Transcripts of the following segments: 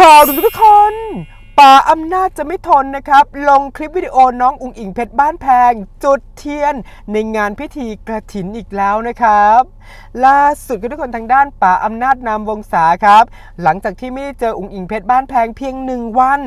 ข่าวทุกคน ป่าอำนาจจะไม่ทนนะครับ ลงคลิปวิดีโอน้องอุงอิงเพชรบ้านแพง จุดเทียนในงานพิธีกระถินอีกแล้วนะครับ ล่าสุดก็ทุกคนทางด้านป่าอำนาจนามวงศาครับ หลังจากที่ไม่ได้เจออุงอิงเพชรบ้านแพงเพียงหนึ่งวัน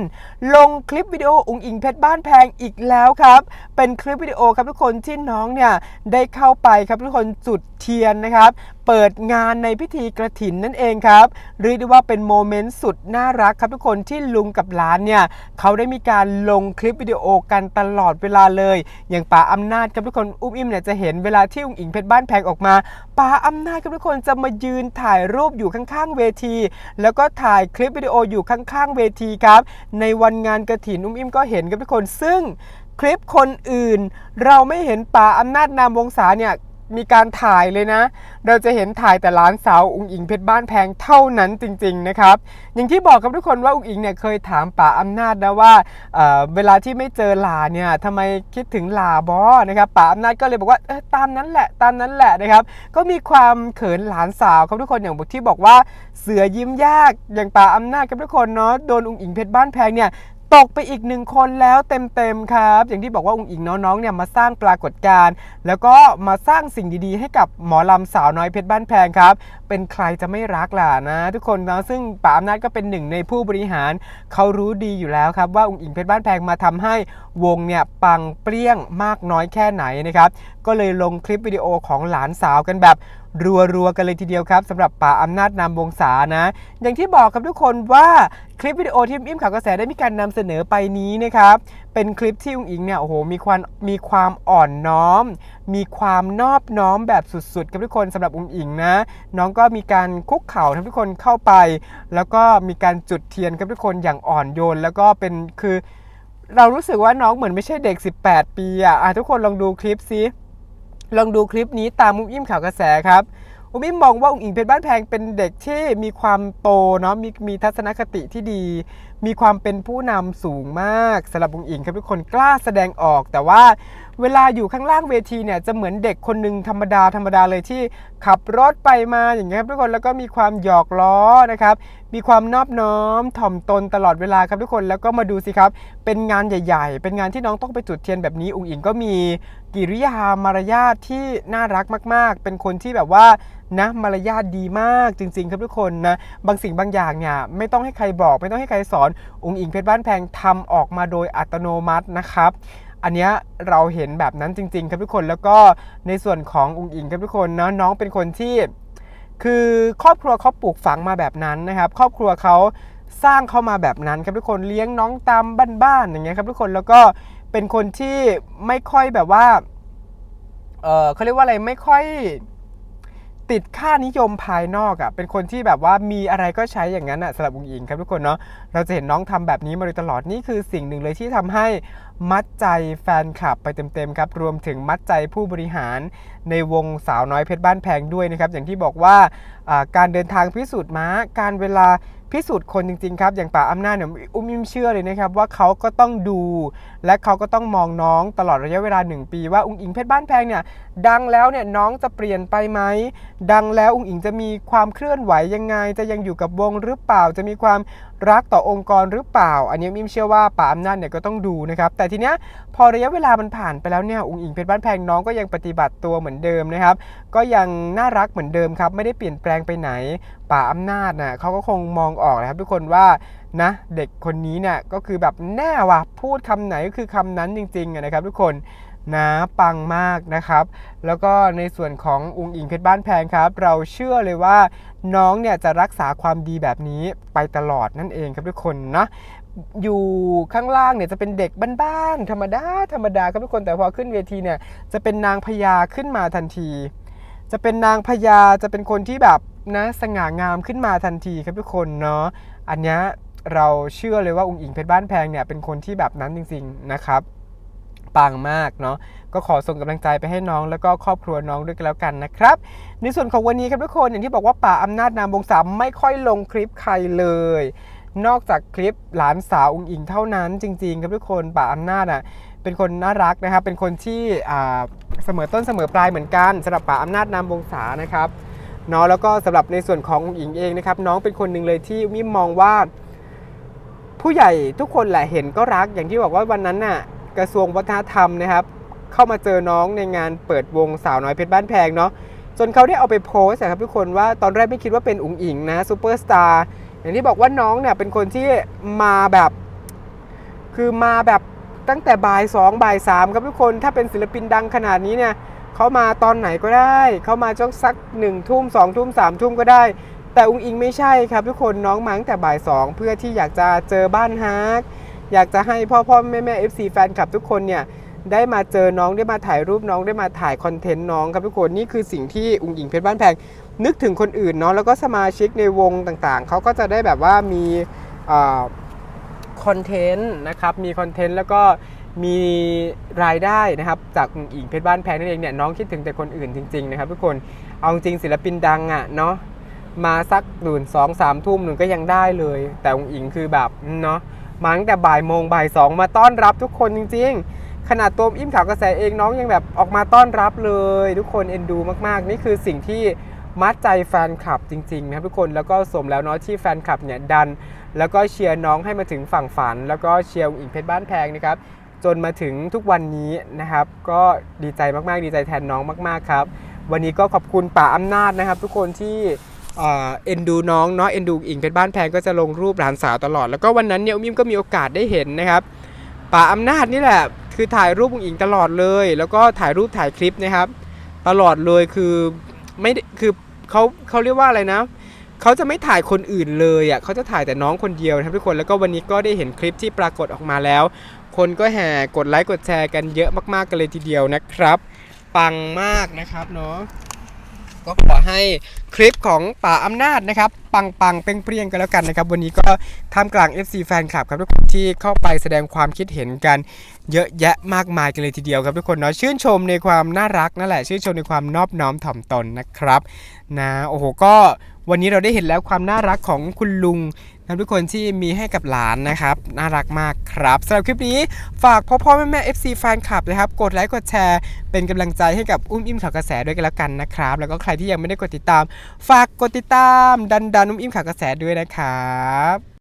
ลงคลิปวิดีโออุงอิงเพชรบ้านแพงอีกแล้วครับ เป็นคลิปวิดีโอครับทุกคนที่น้องเนี่ยได้เข้าไปครับทุกคนจุดเทียนนะครับเปิดงานในพิธีกระถินนั่นเองครับเรียกได้ว่าเป็นโมเมนต์สุดน่ารักครับทุกคนที่ลุงกับหลานเนี่ยเขาได้มีการลงคลิปวิดีโอกันตลอดเวลาเลย อย่างป่าอำนาจครับทุกคนอุ้มอิ่มเนี่ยจะเห็นเวลาที่อุงอิงเพชรบ้านแพงออกมาป่าอำนาจครับทุกคนจะมายืนถ่ายรูปอยู่ข้างๆเวที แล้วก็ถ่ายคลิปวิดีโออยู่ข้างๆเวทีครับ ในวันงานกระถินอุ้มอิ่มก็เห็นครับทุกคนซึ่งคลิปคนอื่น เราไม่เห็นป่าอำนาจนามวงศาเนี่ย มีการถ่ายเลยนะ เราจะเห็นถ่ายแต่หลานสาวอุงอิงเพชรบ้านแพงเท่านั้นจริง ๆ นะครับ อย่างที่บอกกับทุกคนว่าอุงอิงเนี่ยเคยถามป่าอำนาจนะว่าเเวลาที่ไม่เจอหลาเนี่ยทำไมคิดถึงหลาบอนะครับป่าอำนาจก็เลยบอกว่าตามนั้นแหละตามนั้นแหละนะครับ ก็มีความเขินหลานสาวครับทุกคนอย่างที่บอกว่าเสือยิ้มยากอย่างป่าอำนาจครับทุกคนเนาะโดนอุงอิงเพชรบ้านแพงเนี่ย ตกไปอีกหนึ่งคนแล้วเต็มๆครับ อย่างที่บอกว่าองค์อิงน้องๆเนี่ยมาสร้างปรากฏการณ์แล้วก็มาสร้างสิ่งดีๆ ให้กับหมอลำสาวน้อยเพชรบ้านแพงครับ เป็นใครจะไม่รักล่ะนะ ทุกคนนะซึ่งป๋าอำนาจก็เป็นหนึ่งในผู้บริหารเขารู้ดีอยู่แล้วครับว่าองค์อิงเพชรบ้านแพงมาทำให้วงเนี่ยปังเปรี้ยงมากน้อยแค่ไหนนะครับก็เลยลงคลิปวิดีโอของหลานสาวกันแบบ รัวๆกันเลยทีเดียวครับสำหรับป่าอำนาจนามวงศานะ อย่างที่บอกครับทุกคนว่าคลิปวิดีโอที่อิ่มข่าวกระแสได้มีการนำเสนอไปนี้นะครับเป็นคลิปที่อุ้งอิงเนี่ยโอ้โหมีความมีความอ่อนน้อม มีความนอบน้อมแบบสุดๆครับทุกคนสำหรับอุ้งอิงนะ น้องก็มีการคุกเข่าทุกคนเข้าไป แล้วก็มีการจุดเทียนครับทุกคนอย่างอ่อนโยน แล้วก็เป็นคือ เรารู้สึกว่าน้องเหมือนไม่ใช่เด็ก 18 ปีอะอะทุกคนลองดูคลิปซิ ลองดูคลิปนี้ตามมุมอิ่มข่าวกระแสครับอุมอิ่มมองว่าอุ๋งอิงเพชรบ้านแพงเป็นเด็กที่มีความโตเนาะมีมีทัศนคติที่ดี มีความเป็นผู้นำสูงมากสำหรับอุ๋งอิงครับทุกคนกล้าแสดงออก แต่ว่าเวลาอยู่ข้างล่างเวทีเนี่ยจะเหมือนเด็กคนหนึ่งธรรมดาธรรมดาเลยที่ขับรถไปมาอย่างเงี้ยครับทุกคนแล้วก็มีความหยอกล้อนะครับมีความนอบน้อมถ่อมตนตลอดเวลาครับทุกคนแล้วก็มาดูสิครับ เป็นงานใหญ่ ๆ เป็นงานที่น้องต้องไปจุดเทียนแบบนี้อุ๋งอิงก็มีกิริยามารยาทที่น่ารักมาก ๆ เป็นคนที่แบบว่านะมารยาทดีมากจริง ๆ ครับทุกคนนะบางสิ่งบางอย่างเนี่ยไม่ต้องให้ใครบอก ไม่ต้องให้ใครสอนอุ๋งอิงเพชรบ้านแพงทำออกมาโดยอัตโนมัตินะครับ อันนี้เราเห็นแบบนั้นจริง ๆ ครับทุกคนแล้วก็ในส่วนของอุ๋งอิงครับทุกคนนะน้องเป็นคนที่คือครอบครัวเขาปลูกฝังมาแบบนั้นนะครับ ครอบครัวเขาสร้างเข้ามาแบบนั้นครับทุกคนเลี้ยงน้องตามบ้านๆอย่างเงี้ยครับทุกคนแล้วก็เป็นคนที่ไม่ค่อยแบบว่าเออเขาเรียกว่าอะไรไม่ค่อย ติดค่านิยมภายนอกอะ่ะเป็นคนที่แบบว่ามีอะไรก็ใช้อย่างนั้นอะ่ะสำหรับอุ๋งอิงครับทุกคนเนาะเราจะเห็นน้องทำแบบนี้มาโดยตลอดนี่คือสิ่งหนึ่งเลยที่ทำให้มัดใจแฟนคลับไปเต็มๆครับรวมถึงมัดใจผู้บริหารในวงสาวน้อยเพชรบ้านแพงด้วยนะครับอย่างที่บอกว่าการเดินทางพิสูจน์ม้าการเวลา พิสูจน์คนจริงๆครับอย่างป่าอำนาจเนี่ยอุ้มยิ้มเชื่อเลยนะครับว่าเขาก็ต้องดู และเขาก็ต้องมองน้องตลอดระยะเวลา 1 ปี ว่าอุ้งอิงเพชรบ้านแพงเนี่ยดังแล้วเนี่ยน้องจะเปลี่ยนไปไหมดังแล้วอุ้งอิงจะมีความเคลื่อนไหวยังไง จะยังอยู่กับวงหรือเปล่าจะมีความ รักต่อองค์กรหรือเปล่า อันนี้อิ่มเชื่อว่าป่าอำนาจเนี่ยก็ต้องดูนะครับ แต่ทีเนี้ยพอระยะเวลามันผ่านไปแล้วเนี่ยอุ้งอิงเพชรบ้านแพงน้องก็ยังปฏิบัติตัวเหมือนเดิมนะครับ ก็ยังน่ารักเหมือนเดิมครับ ไม่ได้เปลี่ยนแปลงไปไหน ป่าอำนาจน่ะเขาก็คงมองออกนะครับ ทุกคนว่านะเด็กคนนี้เนี่ยก็คือแบบแน่ว่ะพูดคำไหนก็คือคำนั้นจริงๆนะครับ ทุกคน นะปังมากนะครับ แล้วก็ในส่วนของอุงอิงเพชรบ้านแพงครับ เราเชื่อเลยว่าน้องเนี่ยจะรักษาความดีแบบนี้ไปตลอดนั่นเองครับทุกคนนะอยู่ข้างล่างเนี่ยจะเป็นเด็กบ้านๆธรรมดาธรรมดาครับทุกคนแต่พอขึ้นเวทีเนี่ยจะเป็นนางพญาขึ้นมาทันที จะเป็นนางพญาจะเป็นคนที่แบบนะสง่างามขึ้นมาทันทีครับทุกคนเนาะอันนี้เราเชื่อเลยว่าองค์อิงเพชรบ้านแพงเนี่ยเป็นคนที่แบบนั้นจริง ๆนะครับ ปังมากเนาะก็ขอส่งกำลังใจไปให้น้องแล้วก็ครอบครัวน้องด้วยกันแล้วกันนะครับ ในส่วนของวันนี้ครับทุกคนอย่างที่บอกว่าป่าอำนาจนามวงศาไม่ค่อยลงคลิปใครเลย นอกจากคลิปหลานสาวองค์อิงเท่านั้นจริง ๆ ครับทุกคนป่าอำนาจอะเป็นคนน่ารักนะครับ เป็นคนที่เสมอต้นเสมอปลายเหมือนกันสำหรับป่าอำนาจนามวงศานะครับเนาะแล้วก็สำหรับในส่วนขององค์อิงเองนะครับ น้องเป็นคนหนึ่งเลยที่มิมมองว่า ผู้ใหญ่ทุกคนแหละเห็นก็รักอย่างที่บอกว่าวันนั้นน่ะ กระทรวงวัฒนธรรมนะครับ เข้ามาเจอน้องในงานเปิดวงสาวน้อยเพชรบ้านแพงเนาะจนเขาได้เอาไปโพสต์ครับทุกคนว่าตอนแรกไม่คิดว่าเป็นอุ๋งอิงนะซูเปอร์สตาร์อย่างที่บอกว่าน้องเนี่ยเป็นคนที่มาแบบ คือมาแบบตั้งแต่บ่ายสองบ่ายสามครับทุกคนถ้าเป็นศิลปินดังขนาดนี้เนี่ยเขามาตอนไหนก็ได้ เขามาช่วงสักหนึ่งทุ่มสองทุ่มสามทุ่มก็ได้ แต่อุงอิงไม่ใช่ครับทุกคนน้องมาตั้งแต่บ่ายสองเพื่อที่อยากจะเจอบ้านฮัก อยากจะให้พ่อพ่อแม่แม่ FC แฟนคลับทุกคนเนี่ยได้มาเจอน้องได้มาถ่ายรูปน้องได้มาถ่ายคอนเทนต์น้องครับทุกคนนี่คือสิ่งที่อุงอิงเพชรบ้านแพง นึกถึงคนอื่นเนาะแล้วก็สมาชิกในวงต่างๆ เขาก็จะได้แบบว่ามีคอนเทนต์นะครับมีคอนเทนต์แล้วก็มีรายได้นะครับจากอุ๋งอิงเพชรบ้านแพงนั่นเองเนี่ยน้องคิดถึงแต่คนอื่นจริงๆนะครับทุกคนเอาจริงศิลปินดังอะ่ะเนาะมาสักหนุนสองสามทุ่มหนึ่งก็ยังได้เลย แต่อุ๋งอิงคือแบบเนาะ มาตั้งแต่บ่ายโมงบ่ายสองมาต้อนรับทุกคนจริง ๆ ขนาดตัวอิ่มข่าวกระแสเองน้องยังแบบออกมาต้อนรับเลย ทุกคนเอ็นดูมากๆ นี่คือสิ่งที่มัดใจแฟนคลับจริงๆนะครับทุกคนแล้วก็สมแล้วเนาะที่แฟนคลับเนี่ยดัน แล้วก็เชียร์น้องให้มาถึงฝั่งฝัน แล้วก็เชียร์อิงเพชรบ้านแพงนะครับจนมาถึงทุกวันนี้นะครับ ก็ดีใจมากๆ ดีใจแทนน้องมาก ๆ ครับ วันนี้ก็ขอบคุณป่าอำนาจนะครับ ทุกคนที่ เอ็นดูน้องเนาะเอ็นดูอิงเพชรบ้านแพงก็จะลงรูปหลานสาวตลอด แล้วก็วันนั้นเนี่ยมิมก็มีโอกาสได้เห็นนะครับป่าอำนาจนี่แหละคือถ่ายรูปอุ๋งอิงตลอดเลย แล้วก็ถ่ายรูปถ่ายคลิปนะครับ ตลอดเลยคือไม่คือเขาเขาเรียกว่าอะไรนะเขาจะไม่ถ่ายคนอื่นเลยอะเขาจะถ่ายแต่น้องคนเดียวนะครับทุกคนแล้วก็วันนี้ก็ได้เห็นคลิปที่ปรากฏออกมาแล้ว คนก็แห่กดไลค์กดแชร์กันเยอะมากๆกันเลยทีเดียวนะครับ ปังมากนะครับเนาะ ก็ขอให้คลิปของป่าอำนาจนะครับ ปังปังๆเปรี้ยงกันแล้วกันนะครับ วันนี้ก็ท่ามกลาง FC แฟนคลับครับทุกคนที่เข้าไปแสดงความคิดเห็นกันเยอะแยะมากมายกันเลยทีเดียวครับทุกคนเนาะชื่นชมในความน่ารักนั่นแหละชื่นชมในความนอบน้อมถ่อมตนนะครับนะโอ้โหก็วันนี้เราได้เห็นแล้วความน่ารักของคุณลุง กับทุกคนที่มีให้กับหลานนะครับ น่ารักมากครับสำหรับคลิปนี้ฝากพ่อพ่อแม่แม่ FC แฟนคลับนะครับ กดไลค์กดแชร์เป็นกำลังใจให้กับอุ้มอิ่มข่าวกระแสด้วยกันแล้วกันนะครับ แล้วก็ใครที่ยังไม่ได้กดติดตาม ฝากกดติดตามดันดันอุ้มอิ่มข่าวกระแสด้วยนะครับ